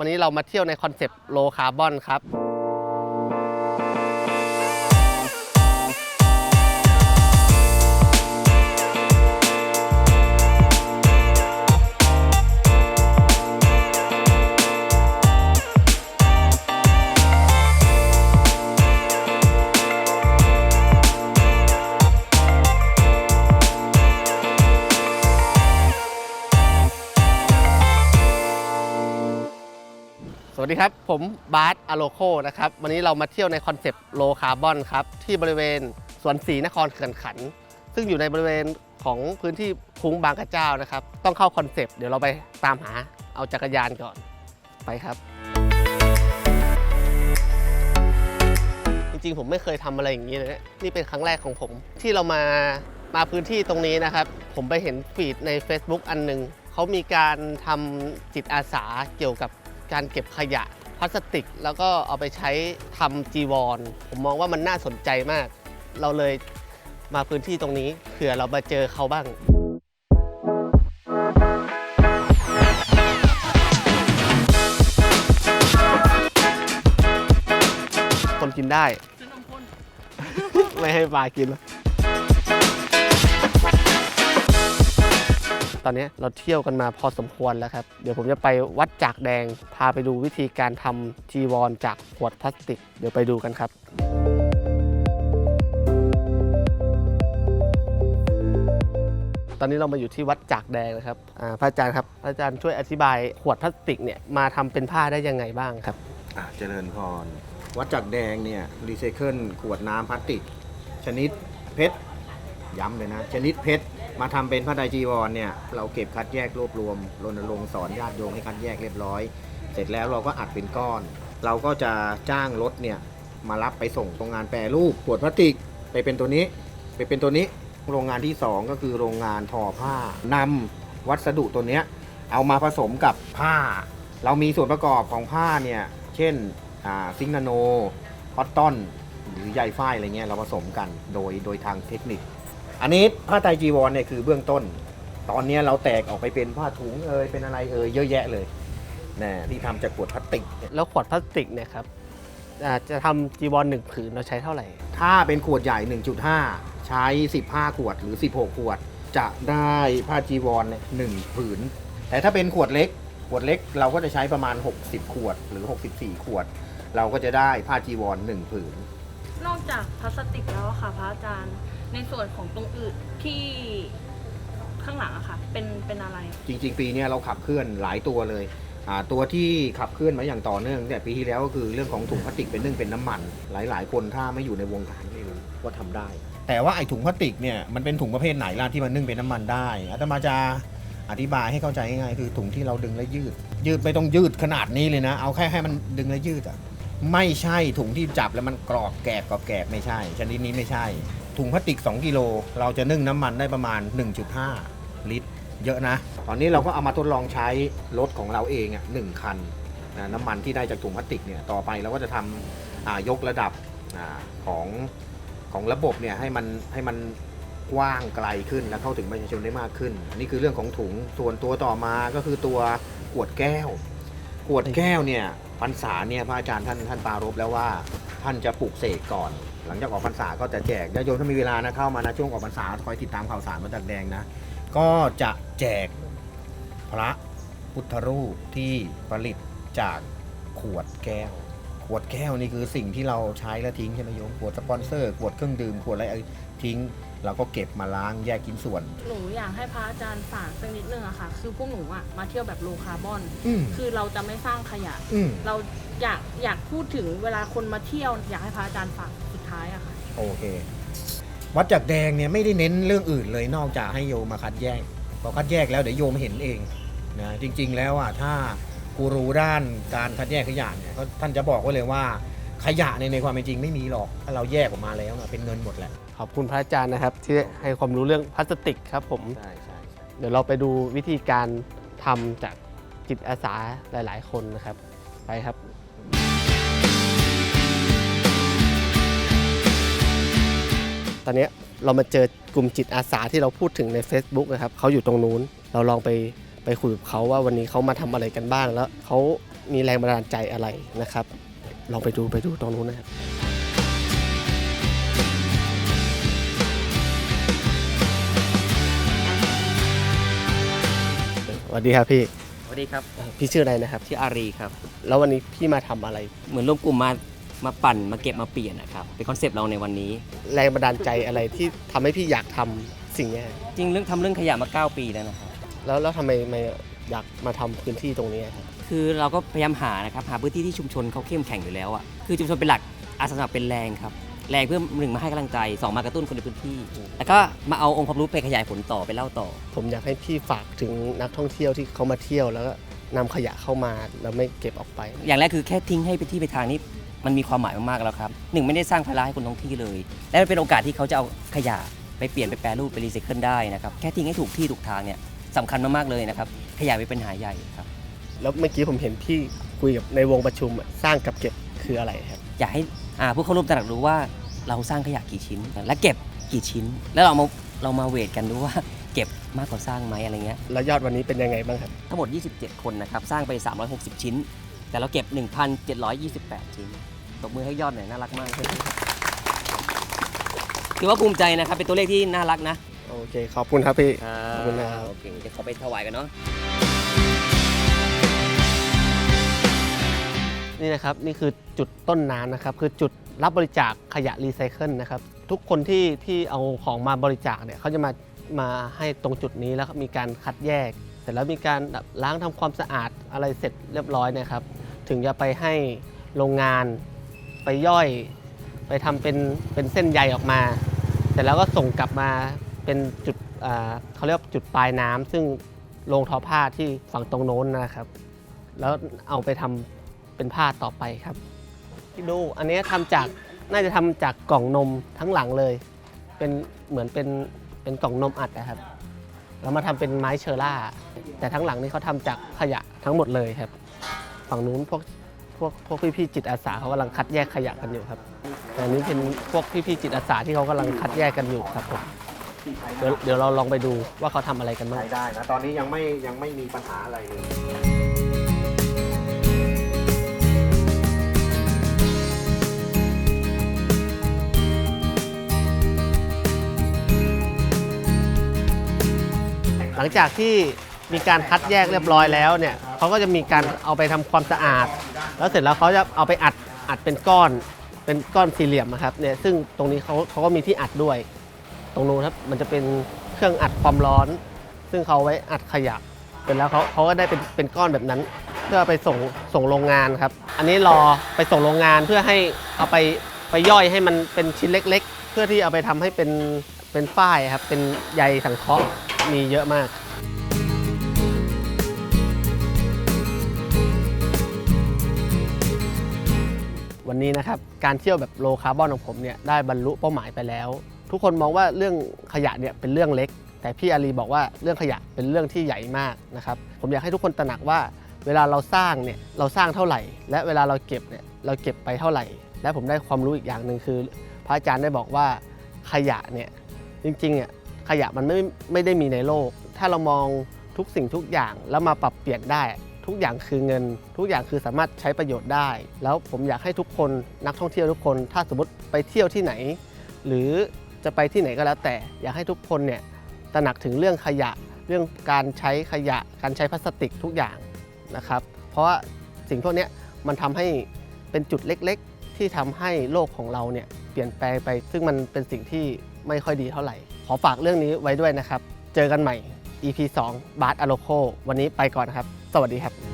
วันนี้เรามาเที่ยวในคอนเซปต์โลคาร์บอนครับ วัสดีครับ ผมบาร์สอโลโคนะครับ วันนี้เรามาเที่ยวในคอนเซปต์โลคาร์บอนครับ ที่บริเวณสวนศรีนครเขื่อนขัน ซึ่งอยู่ในบริเวณของพื้นที่คุ้งบางกระเจ้านะครับ ต้องเข้าคอนเซปต์เดี๋ยวเราไปตามหาเอาจักรยานก่อนไปครับ จริงๆ ผมไม่เคยทำอะไรอย่างนี้เลยนะนี่เป็นครั้งแรกของผม ที่เรามามาพื้นที่ตรงนี้นะครับ ผมไปเห็นฟีดใน Facebook อันหนึ่งเขามีการทำจิตอาสาเกี่ยวกับ การเก็บขยะพลาสติก แล้วก็เอาไปใช้ทำจีวร ผมมองว่ามันน่าสนใจมาก เราเลยมาพื้นที่ตรงนี้เผื่อเรามาเจอเขาบ้างคนกินได้ ไม่ให้ปลากินแล้ว ตอนนี้เราเที่ยวกันมาพอสมควรแล้วครับ เดี๋ยวผมจะไปวัดจากแดง พาไปดูวิธีการทำจีวรจากขวดพลาสติก เดี๋ยวไปดูกันครับตอนนี้เรามาอยู่ที่วัดจากแดงนะครับอาพระอาจารย์ครับพระอาจารย์ช่วยอธิบายขวดพลาสติกเนี่ยมาทำเป็นผ้าได้ยังไงบ้างครับอะเจริญพร วัดจักแดงเนี่ยรีไซเคิลขวดน้ำพลาสติก ชนิดเพชรย้ำเลยนะ ชนิดเพชร มาทำเป็นผ้าไตรจีวรเนี่ยเราเก็บคัดแยกรวบรวมรณรงค์สอนญาติโยมให้คัดแยกเรียบร้อย เสร็จแล้วเราก็อัดเป็นก้อน เราก็จะจ้างรถเนี่ยมารับไปส่งโรงงานแปรรูปขวดพลาสติกไปเป็นตัวนี้ไปเป็นตัวนี้โรงงานที่ 2 ก็คือโรงงานทอผ้านำวัสดุตัวเนี้ยเอามาผสมกับผ้า เรามีส่วนประกอบของผ้าเนี่ยเช่นซิงนาโนคอตตอน หรือใยฝ้ายอะไรเงี้ยเราผสมกันโดยโดยทางเทคนิค อันนี้ผ้าไตรจีวรเนี่ยคือเบื้องต้น ตอนเนี้ยเราแตกออกไปเป็นผ้าถุงเอยเป็นอะไรเอยเยอะแยะเลยนะที่ทำจากขวดพลาสติกเนี่ยแล้วขวดพลาสติกเนี่ยครับอ่าจะทำจีวรหนึ่งผืนเราใช้เท่าไหร่ ถ้าเป็นขวดใหญ่ 1.5 ใช้ 15 ขวดหรือ 16 ขวด จะได้ผ้าจีวรเนี่ยหนึ่งผืน แต่ถ้าเป็นขวดเล็ก ขวดเล็กเราก็จะใช้ประมาณ 60 ขวดหรือ 64 ขวด เราก็จะได้ผ้าจีวรหนึ่งผืน นอกจากพลาสติกแล้วอะค่ะพระอาจารย์ ในส่วนของตรงอื่นที่ข้างหลังอะค่ะ เป็นเป็นอะไร จริง ๆ ปีเนี้ยเราขับเคลื่อนหลายตัวเลยอ่าตัวที่ขับเคลื่อนมาอย่างต่อเนื่องตั้งแต่ปีที่แล้วก็คือเรื่องของถุงพลาสติกเป็นนึ่งเป็นน้ำมัน หลาย ๆ คนถ้าไม่อยู่ในวงการไม่รู้ว่าทำได้ แต่ว่าไอ้ถุงพลาสติกเนี่ยมันเป็นถุงประเภทไหนล่ะที่มันนึ่งเป็นน้ำมันได้อาตมาจะอธิบายให้เข้าใจง่ายๆคือถุงที่เราดึงและยืด ยืดไม่ต้องยืดขนาดนี้เลยนะ เอาแค่ให้มันดึงและยืดอะไม่ใช่ถุงที่จับแล้วมันกรอบแกรบกรอบแกรบไม่ใช่ ชนิดนี้ไม่ใช่ ถุงพลาสติก 2 กิโล เราจะนึ่งน้ำมันได้ประมาณ 1.5 ลิตร เยอะนะ ตอนนี้เราก็เอามาทดลองใช้รถของเราเองอะหนึ่งคันนะน้ำมันที่ได้จากถุงพลาสติกเนี่ยต่อไปเราก็จะทำยกระดับอของของระบบเนี่ยให้มันให้มันกว้างไกลขึ้นและเข้าถึงประชาชนได้มากขึ้น อันนี้คือเรื่องของถุงส่วนตัวต่อมาก็คือตัวขวดแก้ว ขวดแก้วเนี่ยพรรษาเนี่ยพระอาจารย์ท่านท่านปารบแล้วว่า ท่านจะปลูกเสกก่อน หลังจากออกพรรษาก็จะแจกญาติโยมถ้ามีเวลานะเข้ามานะช่วงออกพรรษาคอยติดตามข่าวสารมาจากแดงนะ ก็จะแจกพระพุทธรูปที่ผลิตจากขวดแก้ว ขวดแก้วนี่คือสิ่งที่เราใช้แล้วทิ้งใช่ไหมโยมขวดสปอนเซอร์ขวดเครื่องดื่มขวดอะไรทิ้ง เราก็เก็บมาล้างแยกชิ้นส่วน หนูอยากให้พระอาจารย์ฝากสักนิดนึงอะค่ะ คือพวกหนูอะมาเที่ยวแบบโลคาร์บอน อืมคือเราจะไม่สร้างขยะ อืม เราอยากอยากพูดถึงเวลาคนมาเที่ยว อยากให้พระอาจารย์ฝากสุดท้ายอะค่ะ โอเค วัดจักรแดงเนี่ยไม่ได้เน้นเรื่องอื่นเลยนอกจากให้โยมมาคัดแยก พอคัดแยกแล้วเดี๋ยวโยมเห็นเองนะจริงๆแล้วอะถ้ากูรู้ด้านการคัดแยกขยะเนี่ยก็ท่านจะบอกไว้เลยว่าขยะในยในความเป็นจริงไม่มีหรอกถ้าเราแยกออกมาแล้วนะเป็นเงินหมดแหละ ขอบคุณพระอาจารย์นะครับ ที่ให้ความรู้เรื่องพลาสติกครับผม ใช่ใช่ใช่เดี๋ยวเราไปดูวิธีการทำจากจิตอาสาหลาย ๆ คนนะครับ ไปครับ ตอนเนี้ยเรามาเจอกลุ่มจิตอาสาที่เราพูดถึงใน Facebook นะครับเขาอยู่ตรงนู้น เราลองไปไปคุยกับเขาว่าวันนี้เขามาทำอะไรกันบ้างแล้วเขามีแรงบันดาลใจอะไรนะครับ ลองไปดูไปดูตรงนู้นนะครับ วัสดีครับพี่สวัสดีครับเอ่อพี่ชื่ออะไรนะครับ ชื่ออารีครับ แล้ววันนี้พี่มาทำอะไร เหมือนรวมกลุ่มมามาปั่นมาเก็บมาเปลี่ยนนะครับเป็นคอนเซปต์เราในวันนี้ แรงบันดาลใจอะไรที่ทำให้พี่อยากทำสิ่งเนี้ยจริงเรื่องทำเรื่องขยะมา 9 ปีแล้วนะครับ แล้วแล้วทำไมไม่อยากมาทำพื้นที่ตรงนี้ครับคือเราก็พยายามหานะครับหาพื้นที่ที่ชุมชนเขาเข้มแข็งอยู่แล้วอะคือชุมชนเป็นหลักอาสาสมัครเป็นแรงครับ แรงเพื่อหนึ่งมาให้กำลังใจสองมากระตุ้นคนในพื้นที่ แล้วก็มาเอาองค์ความรู้ไปขยายผลต่อไปเล่าต่อ ผมอยากให้พี่ฝากถึงนักท่องเที่ยวที่เขามาเที่ยวแล้วก็นำขยะเข้ามาแล้วไม่เก็บออกไป อย่างแรกคือแค่ทิ้งให้เป็นที่ไปนทางนี้มันมีความหมายมากๆแล้วครับหนึ่งไม่ได้สร้างภาระให้คนท้องที่เลย และมันเป็นโอกาสที่เขาจะเอาขยะไปเปลี่ยนไปแปรรูปไปรีไซเคิลได้นะครับแค่ทิ้งให้ถูกที่ถูกทางเนี่ยสำคัญมากๆเลยนะครับขยะเป็นปัญหาใหญ่ครับแล้วเมื่อกี้ผมเห็นพี่คุยกับในวงประชุมอะสร้างกับเก็บคืออะไรครับ อยากให้ อ่าผู้เข้าร่วมตระหนักรู้ว่าเราสร้างขยะกี่ชิ้น และเก็บกี่ชิ้น แล้วเรามาเรามาเวทกันดูว่าเก็บมากกว่าสร้างไหมอะไรเงี้ยแล้วยอดวันนี้เป็นยังไงบ้างครับ ทั้งหมด 27 คนนะครับ สร้างไป 360 ชิ้น แต่เราเก็บ 1,728 ชิ้น ตบมือให้ยอดหน่อยน่ารักมากถือว่าภูมิใจนะครับ เป็นตัวเลขที่น่ารักนะ โอเค ขอบคุณครับพี่ ขอบคุณครับโอเคเดี๋ยวขอไปถวายกันเนาะ นี่ครับนี่คือจุดต้นน้ำนะครับ คือจุดรับบริจาคขยะรีไซเคิลนะครับ ทุกคนที่ที่เอาของมาบริจาคเนี่ยเขาจะมามาให้ตรงจุดนี้แล้วมีการคัดแยก เสร็จแล้วมีการล้างทำความสะอาดอะไรเสร็จเรียบร้อยนะครับ ถึงจะไปให้โรงงานไปย่อย ไปทำเป็นเป็นเส้นใยออกมา เสร็จแล้วก็ส่งกลับมาเป็นจุดเขาเรียกจุดปลายน้ำซึ่งโรงทอผ้าที่ฝั่งตรงโน้นนะครับ แล้วเอาไปทำ เป็นผ้าต่อไปครับที่ดูอันนี้ทำจากน่าจะทำจากกล่องนมทั้งหลังเลย เป็นเหมือนเป็นเป็นกล่องนมอัดนะครับแล้วมาทำเป็นไม้เชอร่า แต่ทั้งหลังนี่เขาทำจากขยะทั้งหมดเลยครับ ฝั่งนู้นพวกพวกพวกพี่ๆจิตอาสาเขากำลังคัดแยกขยะกันอยู่ครับแต่อันนี้เป็นพวกพี่ๆจิตอาสาที่เขากำลังคัดแยกกันอยู่ครับผมเดี๋ยวเดี๋ยวเราลองไปดูว่าเขาทำอะไรกันบ้างใช้ได้นะตอนนี้ยังไม่ยังไม่มีปัญหาอะไรเลย หลังจากที่มีการคัดแยกเรียบร้อยแล้วเนี่ยเขาก็จะมีการเอาไปทำความสะอาด แล้วเสร็จแล้วเขาจะเอาไปอัดอัดเป็นก้อนเป็นก้อนสี่เหลี่ยมนะครับเนี่ยซึ่งตรงนี้เขาเขาก็มีที่อัดด้วย ตรงนู้นครับมันจะเป็นเครื่องอัดความร้อน ซึ่งเขาไว้อัดขยะเสร็จแล้วเขาเขาก็ได้เป็นเป็นก้อนแบบนั้น เพื่อไปส่งส่งโรงงานครับ อันนี้รอไปส่งโรงงานเพื่อให้เอาไปไปย่อยให้มันเป็นชิ้นเล็ก ๆ เพื่อที่เอาไปทำให้เป็นเป็นฝ้ายครับเป็นใยสังเคราะห์ มีเยอะมากวันนี้นะครับการเที่ยวแบบโลคาร์บอนของผมเนี่ยได้บรรลุเป้าหมายไปแล้ว ทุกคนมองว่าเรื่องขยะเนี่ยเป็นเรื่องเล็ก แต่พี่อารีบอกว่าเรื่องขยะเป็นเรื่องที่ใหญ่มากนะครับผมอยากให้ทุกคนตระหนักว่า เวลาเราสร้างเนี่ยเราสร้างเท่าไหร่ และเวลาเราเก็บเนี่ยเราเก็บไปเท่าไหร่ และผมได้ความรู้อีกอย่างหนึ่งคือ พระอาจารย์ได้บอกว่าขยะเนี่ยจริงๆอะ ขยะมันไม่ไม่ได้มีในโลก ถ้าเรามองทุกสิ่งทุกอย่างแล้วมาปรับเปลี่ยนได้ ทุกอย่างคือเงิน ทุกอย่างคือสามารถใช้ประโยชน์ได้ แล้วผมอยากให้ทุกคนนักท่องเที่ยวทุกคน ถ้าสมมติไปเที่ยวที่ไหน หรือจะไปที่ไหนก็แล้วแต่ อยากให้ทุกคนเนี่ยตระหนักถึงเรื่องขยะ เรื่องการใช้ขยะ การใช้พลาสติกทุกอย่างนะครับ เพราะว่าสิ่งพวกนี้มันทำให้เป็นจุดเล็กๆ ที่ทำให้โลกของเราเนี่ยเปลี่ยนแปลงไป ซึ่งมันเป็นสิ่งที่ไม่ค่อยดีเท่าไหร่ ขอฝากเรื่องนี้ไว้ด้วยนะครับ เจอกันใหม่ EP 2 บาร์อโลโควันนี้ไปก่อนนครับ สวัสดีครับ